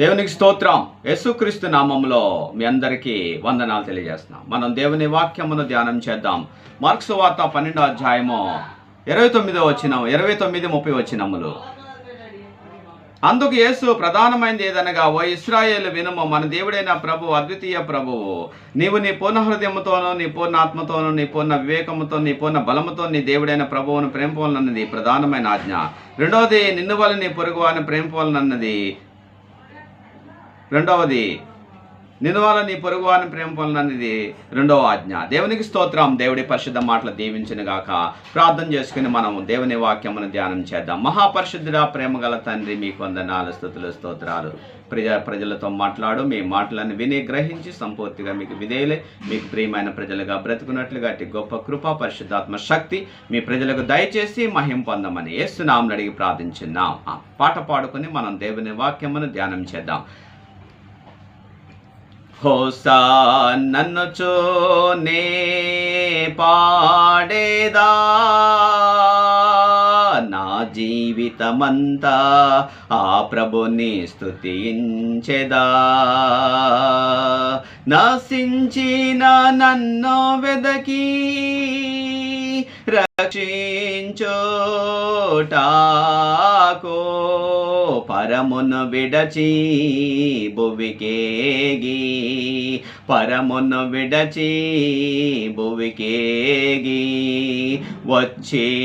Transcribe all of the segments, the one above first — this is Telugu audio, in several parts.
దేవునికి స్తోత్రం. యేసుక్రీస్తు నామంలో మీ అందరికీ వందనాలు తెలియజేస్తున్నాం. మనం దేవుని వాక్యమును ధ్యానం చేద్దాం. మార్క్స్ వార్త పన్నెండో అధ్యాయము ఇరవై తొమ్మిదో వచ్చిన ఇరవై తొమ్మిది ముప్పై వచ్చినములు అందుకు యేసు ప్రధానమైనది ఏదనగా ఓ ఇస్రాయేల్ వినుము మన దేవుడైన ప్రభు అద్వితీయ ప్రభువు నీవు నీ పూర్ణ హృదయముతోనూ నీ పూర్ణ ఆత్మతోనూ నీ పూర్ణ వివేకముతో నీ పూర్ణ బలముతో నీ దేవుడైన ప్రభువును ప్రేమపోలనన్నది ప్రధానమైన ఆజ్ఞ. రెండవది నిన్ను వల్ల నీ పొరుగు వారిని ప్రేమపోలనన్నది రెండవది నినువాల నీ పొరుగు వారిని ప్రేమ పొందనది రెండవ ఆజ్ఞ. దేవునికి స్తోత్రం. దేవుడి పరిశుద్ధ మాటలు దీవించిన గాక. ప్రార్థన చేసుకుని మనం దేవుని వాక్యమును ధ్యానం చేద్దాం. మహాపరిశుద్ధుడా ప్రేమ గల తండ్రి మీకు వందనాలు స్థుతులు స్తోత్రాలు. ప్రజ ప్రజలతో మాట్లాడు. మీ మాటలను విని గ్రహించి సంపూర్తిగా మీకు విధేయులే మీకు ప్రియమైన ప్రజలుగా బ్రతుకున్నట్లుగా అట్టి గొప్ప కృపా పరిశుద్ధాత్మ శక్తి మీ ప్రజలకు దయచేసి మహిం పొందమని ఏసునామని అడిగి ప్రార్థించున్నాం. ఆ పాట పాడుకొని మనం దేవుని వాక్యమును ధ్యానం చేద్దాం. హోసా నన్ను చూనే పాడేదా? నా జీవితమంతా ఆ ప్రభుని స్థుతించెదా నశించిన నన్ను వెదకి రక్షించోటాకో. పరమును విడచి భువికేగి. పరమును విడచి భువికేగి. వచ్చేయంటేవి.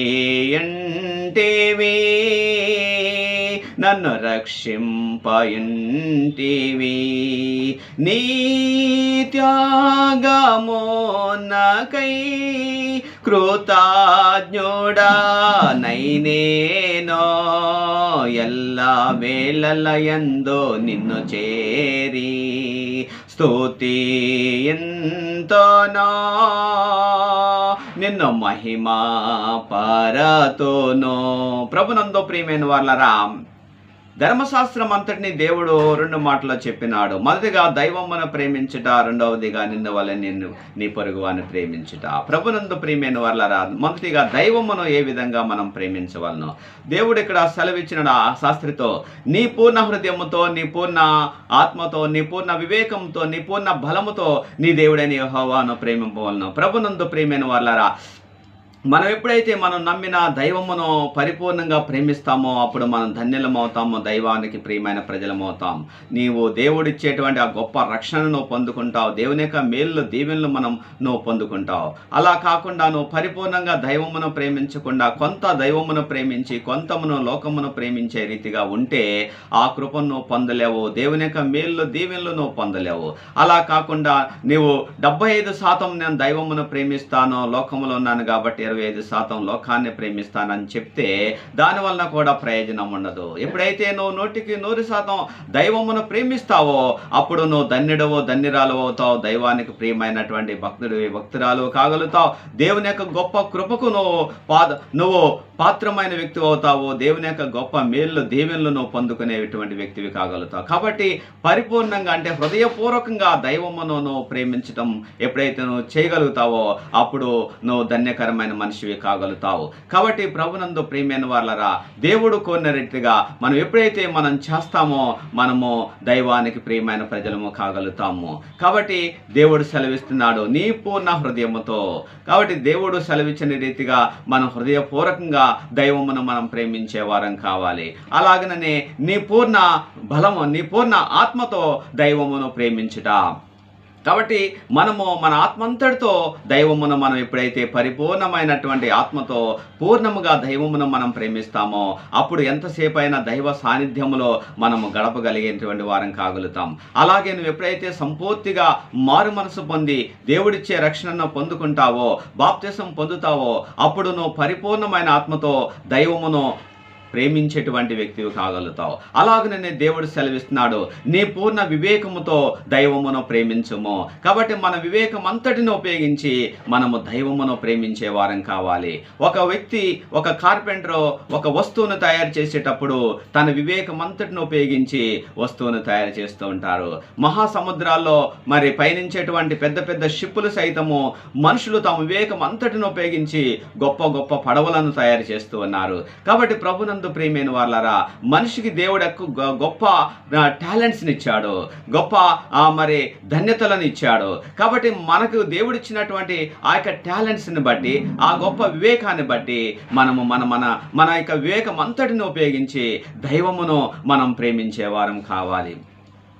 నన్ను రక్షింపయుంటివి నీ త్యాగమో నాకై కృతజ్ఞుడా నైనేనో ಎಲ್ಲ వేళల ఎందో నిన్ను చేరి స్తుతి ఎంతోనో నిన్ను మహిమ పరతోనో ప్రభునందో ప్రియమైన వాళ్ళరా ధర్మశాస్త్రం అంతటిని దేవుడు రెండు మాటలో చెప్పినాడు. మొదటిగా దైవమును ప్రేమించుట రెండవదిగా నిన్ను వల్ల నిన్ను నీ పొరుగు వారిని ప్రేమించుట. ప్రభునందు ప్రియమైన వాళ్ళరా మొదటిగా దైవమును ఏ విధంగా మనం ప్రేమించవలను. దేవుడు ఇక్కడ సెలవిచ్చిన ఆ శాస్త్రితో నీ పూర్ణ హృదయముతో నీ పూర్ణ ఆత్మతో నీ పూర్ణ వివేకంతో నీ పూర్ణ బలముతో నీ దేవుడైన యహోవాను ప్రేమింపవలను. ప్రభునందు ప్రియమైన వాళ్ళరా మనం ఎప్పుడైతే మనం నమ్మిన దైవమును పరిపూర్ణంగా ప్రేమిస్తామో అప్పుడు మనం ధన్యులం అవుతాము దైవానికి ప్రియమైన ప్రజలం అవుతాం నీవు దేవుడిచ్చేటువంటి ఆ గొప్ప రక్షణను పొందుకుంటావు దేవుని యొక్క మేలు దీవెనలు మనం నువ్వు పొందుకుంటావు. అలా కాకుండా నువ్వు పరిపూర్ణంగా దైవమును ప్రేమించకుండా కొంత దైవమును ప్రేమించి కొంతమును లోకమును ప్రేమించే రీతిగా ఉంటే ఆ కృపను నువ్వు పొందలేవు దేవుని యొక్క మేలు దీవెనలు నువ్వు పొందలేవు. అలా కాకుండా నీవు డెబ్బై ఐదు శాతం నేను దైవమును ప్రేమిస్తాను లోకములో ఉన్నాను కాబట్టి ఇరవై ఐదు శాతం లోకాన్ని ప్రేమిస్తానని చెప్తే దాని వలన కూడా ప్రయోజనం ఉండదు. ఎప్పుడైతే నువ్వు నూటికి నూరు శాతం దైవమును ప్రేమిస్తావో అప్పుడు నువ్వు ధన్యుడవో ధన్యురాలు అవుతావు. దైవానికి ప్రియమైనటువంటి భక్తుడు భక్తురాలు కాగలుగుతావు. దేవుని యొక్క గొప్ప కృపకు నువ్వు పాద నువ్వు పాత్రమైన వ్యక్తి అవుతావు. దేవుని యొక్క గొప్ప మేళ్ళు దీవెనలు నువ్వు పొందుకునేటువంటి వ్యక్తివి కాగలుగుతావు. కాబట్టి పరిపూర్ణంగా అంటే హృదయపూర్వకంగా దైవమును నువ్వు ప్రేమించడం ఎప్పుడైతే నువ్వు చేయగలుగుతావో అప్పుడు నువ్వు ధన్యకరమైన మనిషివి కాగలుగుతావు. కాబట్టి ప్రభునందు ప్రేమైన వాళ్ళరా దేవుడు కోరిన రీతిగా మనం ఎప్పుడైతే మనం చేస్తామో మనము దైవానికి ప్రియమైన ప్రజలము కాగలుగుతాము. కాబట్టి దేవుడు సెలవిస్తున్నాడు నీ పూర్ణ హృదయముతో. కాబట్టి దేవుడు సెలవిచ్చిన రీతిగా మనం హృదయపూర్వకంగా దైవమును మనం ప్రేమించే వారం కావాలి. అలాగనే నీ పూర్ణ బలము నీ పూర్ణ ఆత్మతో దైవమును ప్రేమించుట. కాబట్టి మనము మన ఆత్మంతటితో దైవమును మనం ఎప్పుడైతే పరిపూర్ణమైనటువంటి ఆత్మతో పూర్ణముగా దైవమును మనం ప్రేమిస్తామో అప్పుడు ఎంతసేపు అయినా దైవ సాన్నిధ్యములో మనము గడపగలిగేటువంటి వారం కాగలుగుతాం. అలాగే నువ్వు ఎప్పుడైతే సంపూర్తిగా మారు మనసు పొంది దేవుడిచ్చే రక్షణను పొందుకుంటావో బాప్తిసం పొందుతావో అప్పుడు నువ్వు పరిపూర్ణమైన ఆత్మతో దైవమును ప్రేమించేటువంటి వ్యక్తివి కాగలుగుతావు. అలాగనే దేవుడు సెలవిస్తున్నాడు నీ పూర్ణ వివేకముతో దైవమును ప్రేమించుము. కాబట్టి మన వివేకం అంతటిని ఉపయోగించి మనము దైవమును ప్రేమించే వారం కావాలి. ఒక వ్యక్తి ఒక కార్పెంటర్ ఒక వస్తువును తయారు చేసేటప్పుడు తన వివేకం అంతటిని ఉపయోగించి వస్తువును తయారు చేస్తూ ఉంటారు. మహాసముద్రాల్లో మరి పయనించేటువంటి పెద్ద పెద్ద షిప్పులు సైతము మనుషులు తమ వివేకం అంతటిని ఉపయోగించి గొప్ప గొప్ప పడవలను తయారు చేస్తూ ఉన్నారు. కాబట్టి ప్రభు ప్రభునందు ప్రేమైన వాళ్ళరా మనిషికి దేవుడు గొప్ప టాలెంట్స్ని ఇచ్చాడు గొప్ప ఆ, మరి ధన్యతలను ఇచ్చాడు కాబట్టి మనకు దేవుడు ఇచ్చినటువంటి ఆ యొక్క టాలెంట్స్ని బట్టి ఆ గొప్ప వివేకాన్ని బట్టి మనము మన మన మన యొక్క వివేకం అంతటిని ఉపయోగించి దైవమును మనం ప్రేమించే వారం కావాలి.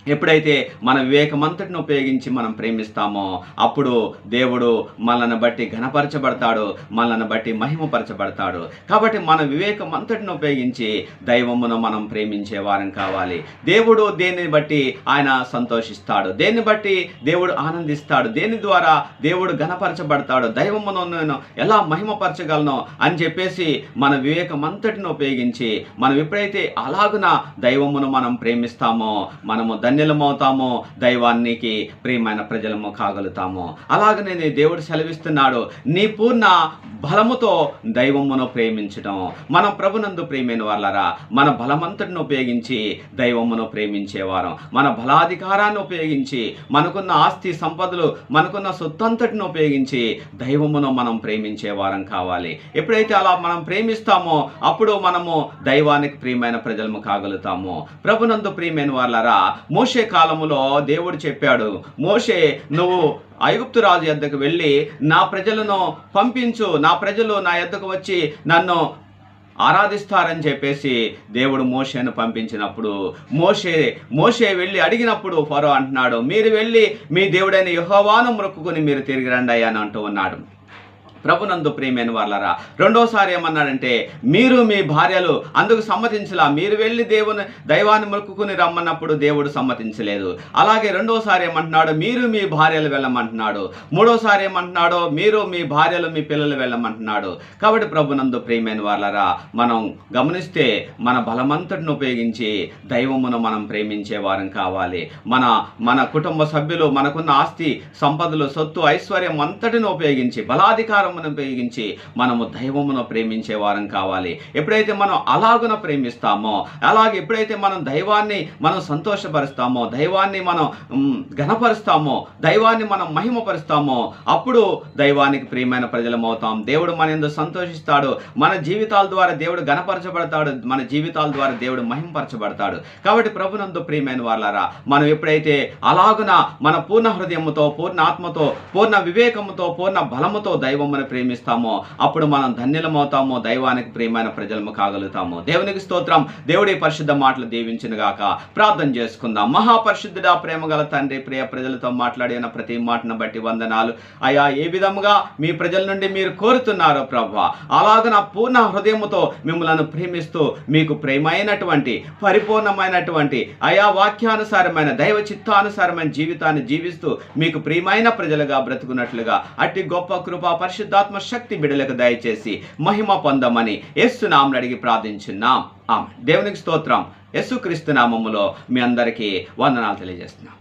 ఎప్పుడైతే మన వివేకమంతటిని ఉపయోగించి మనం ప్రేమిస్తామో అప్పుడు దేవుడు మనల్ని బట్టి ఘనపరచబడతాడు మనల్ని బట్టి మహిమపరచబడతాడు. కాబట్టి మన వివేకం అంతటిని ఉపయోగించి దైవమును మనం ప్రేమించే వారం కావాలి. దేవుడు దేనిని బట్టి ఆయన సంతోషిస్తాడు? దేన్ని బట్టి దేవుడు ఆనందిస్తాడు? దేని ద్వారా దేవుడు ఘనపరచబడతాడు? దైవమును నేను ఎలా మహిమపరచగలను అని చెప్పేసి మన వివేకం అంతటిని ఉపయోగించి మనం ఎప్పుడైతే అలాగున దైవమును మనం ప్రేమిస్తామో మనము ధన్యులమవుతాము దైవానికి ప్రియమైన ప్రజలము కాగలుగుతాము. అలాగనే నీ దేవుడు సెలవిస్తున్నాడు నీ పూర్ణ బలముతో దైవమును ప్రేమించడం మన ప్రభునందు ప్రేమైన వాళ్ళరా మన బలమంతటిని ఉపయోగించి దైవమును ప్రేమించేవారం. మన బలాధికారాన్ని ఉపయోగించి మనకున్న ఆస్తి సంపదలు మనకున్న సొత్తంతటిని ఉపయోగించి దైవమును మనం ప్రేమించేవారం కావాలి. ఎప్పుడైతే అలా మనం ప్రేమిస్తామో అప్పుడు మనము దైవానికి ప్రియమైన ప్రజలము కాగలుగుతాము. ప్రభునందు ప్రియమైన వాళ్ళరా మోషే మోషే కాలములో దేవుడు చెప్పాడు మోషే నువ్వు ఐగుప్తు రాజు యొద్దకు వెళ్ళి నా ప్రజలను పంపించు నా ప్రజలు నా యొద్దకు వచ్చి నన్ను ఆరాధిస్తారని చెప్పేసి దేవుడు మోషేను పంపించినప్పుడు మోషే మోషే వెళ్ళి అడిగినప్పుడు ఫరో అంటున్నాడు మీరు వెళ్ళి మీ దేవుడైన యుహోవాను మొక్కుకుని మీరు తిరిగి రండి అని అంటూ ఉన్నాడు. ప్రభునందు ప్రియమైన వాళ్ళరా రెండోసారి ఏమన్నాడంటే మీరు మీ భార్యలు అందుకు సమ్మతించలా. మీరు వెళ్ళి దేవుని దైవాన్ని మొక్కుకుని రమ్మన్నప్పుడు దేవుడు సమ్మతించలేదు. అలాగే రెండోసారి ఏమంటున్నాడు మీరు మీ భార్యలు వెళ్ళమంటున్నాడు. మూడోసారి ఏమంటున్నాడో మీరు మీ భార్యలు మీ పిల్లలు వెళ్ళమంటున్నాడు. కాబట్టి ప్రభునందు ప్రియమైన వాళ్ళరా మనం గమనిస్తే మన బలమంతటిని ఉపయోగించి దైవమును మనం ప్రేమించే వారం కావాలి. మన మన కుటుంబ సభ్యులు మనకున్న ఆస్తి సంపదలు సొత్తు ఐశ్వర్యం అంతటిని ఉపయోగించి బలాధికారం బలాధికారమును ఉపయోగించి మనము దైవమును ప్రేమించే వారం కావాలి. ఎప్పుడైతే మనం అలాగున ప్రేమిస్తామో అలాగే ఎప్పుడైతే మనం దైవాన్ని మనం సంతోషపరుస్తామో దైవాన్ని మనం ఘనపరుస్తామో దైవాన్ని మనం మహిమపరుస్తామో అప్పుడు దైవానికి ప్రియమైన ప్రజలం అవుతాం. దేవుడు మన ఎందు సంతోషిస్తాడు. మన జీవితాల ద్వారా దేవుడు ఘనపరచబడతాడు. మన జీవితాల ద్వారా దేవుడు మహిమపరచబడతాడు. కాబట్టి ప్రభునందు ప్రియమైన వాళ్ళారా మనం ఎప్పుడైతే అలాగున మన పూర్ణ హృదయముతో పూర్ణ ఆత్మతో పూర్ణ వివేకముతో పూర్ణ బలముతో దైవమును ప్రేమిస్తామో అప్పుడు మనం ధన్యులమవుతామో దైవానికి ప్రియమైన ప్రజలము కాగలుగుతాము. దేవునికి స్తోత్రం. దేవుడి పరిశుద్ధ మాటలు దీవించిన గాక. ప్రార్థన చేసుకుందాం. మహాపరిశుద్ధుడా ప్రేమ గల తండ్రి ప్రియ ప్రజలతో మాట్లాడిన ప్రతి మాటను బట్టి వందనాలు. అయా ఏ విధముగా మీ ప్రజల నుండి మీరు కోరుతున్నారో ప్రభా అలాగ పూర్ణ హృదయముతో మిమ్మల్ని ప్రేమిస్తూ మీకు ప్రేమైనటువంటి పరిపూర్ణమైనటువంటి అయా వాక్యానుసారమైన దైవ చిత్తానుసారమైన జీవితాన్ని జీవిస్తూ మీకు ప్రియమైన ప్రజలుగా బ్రతుకున్నట్లుగా అట్టి గొప్ప కృపా పరిశుద్ధాత్మ శక్తి బిడలకు దయచేసి మహిమ పొందమని యేసునామని అడిగి ప్రార్థించున్నాం. ఆమె దేవునికి స్తోత్రం. యేసుక్రీస్తు నామములో మీ అందరికీ వందనాలు తెలియజేస్తున్నాం.